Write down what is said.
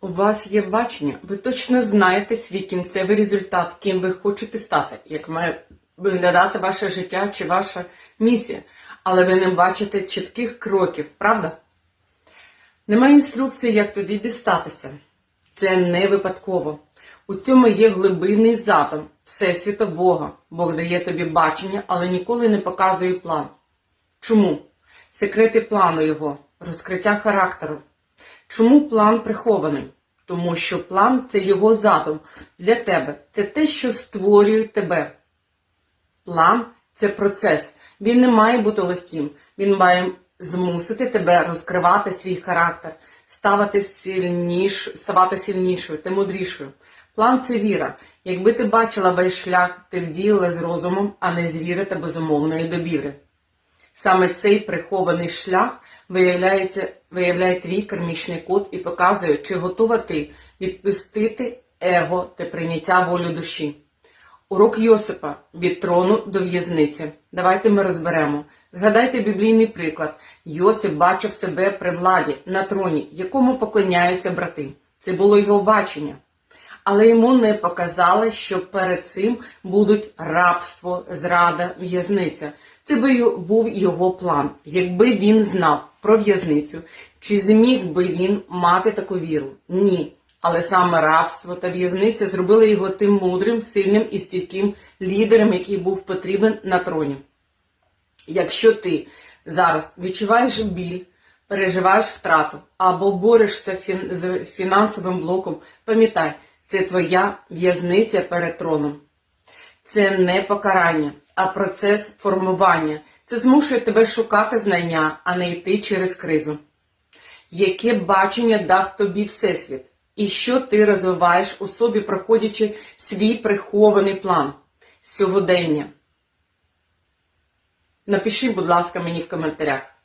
У вас є бачення, ви точно знаєте свій кінцевий результат, ким ви хочете стати, як має виглядати ваше життя чи ваша місія, але ви не бачите чітких кроків, правда? Немає інструкції, як туди дістатися. Це не випадково. У цьому є глибинний задум Всесвіта Бога. Бог дає тобі бачення, але ніколи не показує план. Чому? Секрети плану його, розкриття характеру. Чому план прихований? Тому що план це його задум для тебе. Це те, що створює тебе. План це процес. Він не має бути легким. Він має змусити тебе розкривати свій характер, ставати сильніш, ставати сильнішою та мудрішою. План це віра. Якби ти бачила весь шлях, ти б діяла з розумом, а не з віри та безумовної довіри. Саме цей прихований шлях виявляє твій кармічний код і показує, чи готова ти відпустити его та прийняття волю душі. Урок Йосипа від трону до в'язниці. Давайте ми розберемо. Згадайте біблійний приклад. Йосип бачив себе при владі на троні, якому поклоняються брати. Це було його бачення. Але йому не показали, що перед цим будуть рабство, зрада, в'язниця. Це би був його план. Якби він знав про в'язницю, чи зміг би він мати таку віру? Ні. Але саме рабство та в'язниця зробили його тим мудрим, сильним і стійким лідером, який був потрібен на троні. Якщо ти зараз відчуваєш біль, переживаєш втрату або борешся з фінансовим блоком, пам'ятай, це твоя в'язниця перед троном. Це не покарання, а процес формування. Це змушує тебе шукати знання, а не йти через кризу. Яке бачення дав тобі Всесвіт? І що ти розвиваєш у собі, проходячи свій прихований план сьогодення? Напиши, будь ласка, мені в коментарях.